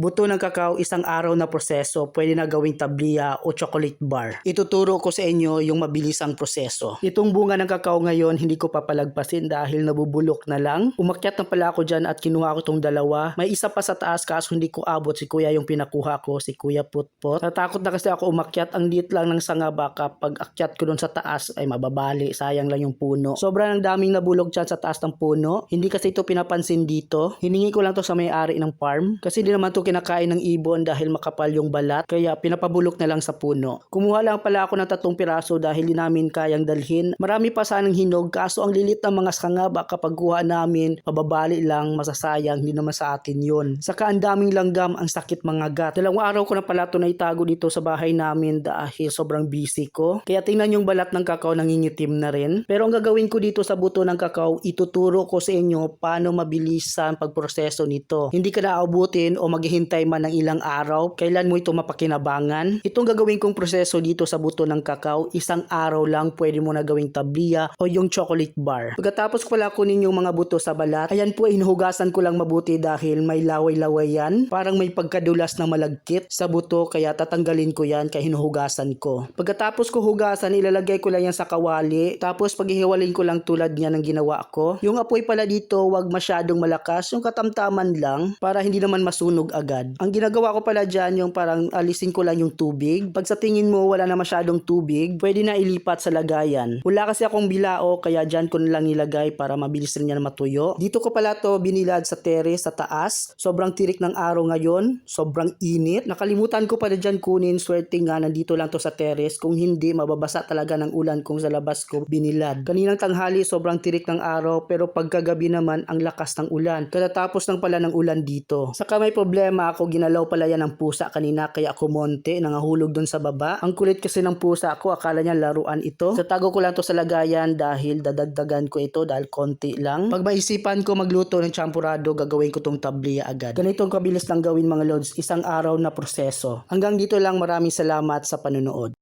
Buto ng kakao isang araw na proseso, pwede na gawing tabliya o chocolate bar. Ituturo ko sa inyo yung mabilisang proseso. Itong bunga ng kakao ngayon hindi ko papalagpasin dahil nabubulok na lang. Umakyat na pala ako dyan at kinuha ko tong dalawa. May isa pa sa taas kaso hindi ko abot si kuya yung pinakuha ko, si kuya Putpot. Natakot na kasi ako umakyat, ang liit lang ng sanga baka pag akyat ko dun sa taas ay mababali, sayang lang yung puno. Sobrang ang daming nabulog dyan sa taas ng puno. Hindi kasi ito pinapansin dito. Hiningi ko lang to sa may-ari ng farm kasi hindi naman to kinakain ng ibon dahil makapal yung balat kaya pinapabulok na lang sa puno. Kumuha lang pala ako ng tatlong piraso dahil di namin kayang dalhin. Marami pa sanang hinog kaso ang lilit ng mga sanga baka pagkuha namin mababali lang masasayang hindi naman sa atin yun. Saka ang daming langgam ang sakit mga gat. Dalawang araw ko na pala ito naitago dito sa bahay namin dahil sobrang busy ko. Kaya tingnan yung balat ng kakao nangingitim na rin. Pero ang gagawin ko dito sa buto ng kakao, ituturo ko sa inyo paano mabilisan pagproseso nito. Hindi ka naaabutin o maghihintay man ng ilang araw, kailan mo ito mapakinabangan. Itong gagawin kong proseso dito sa buto ng kakao, isang araw lang pwede mo na gawing tabliya o yung chocolate bar. Pagkatapos ko pala kunin yung mga buto sa balat, ayan po hinuhugasan ko lang mabuti dahil may laway-laway yan. Parang may pagkadulas na malagkit sa buto kaya tatanggalin ko yan kaya hinuhugasan ko. Pagkatapos ko hugasan, ilalagay ko lang yan sa kawali. Tapos paghihiwalin ko lang tulad niya ng ginawa ko. Yung apoy pala dito, wag masyadong malakas. Yung katamtaman lang para hindi naman masunog agad. Ang ginagawa ko pala dyan, yung parang alisin ko lang yung tubig. Pag sa tingin mo wala na masyadong tubig, pwede na ilipat sa lagayan. Wala kasi akong bilao kaya dyan ko na lang nilagay para mabilis rin yan matuyo. Dito ko pala to binilad sa terrace sa taas. Sobrang tirik ng araw ngayon. Sobrang init. Nakalimutan ko pala dyan kunin. Swerte nga nandito lang to sa terrace. Kung hindi, mababasa talaga ng ulan kung sa labas ko binilad. Kaninang tanghali, sobrang tirik ng araw. Pero pagkagabi naman, ang lakas ng ulan. Katatapos lang pala ng ulan dito. Saka may problema ako, ginalaw pala yan ng pusa kanina kaya ako monte, nangahulog doon sa baba. Ang kulit kasi ng pusa ko, akala niya laruan ito. Tago ko lang to sa lagayan dahil dadagdagan ko ito dahil konti lang. Pag maisipan ko magluto ng champurado, gagawin ko tong tabliya agad. Ganitong kabilis lang gawin mga lods, isang araw na proseso. Hanggang dito lang maraming salamat sa panonood.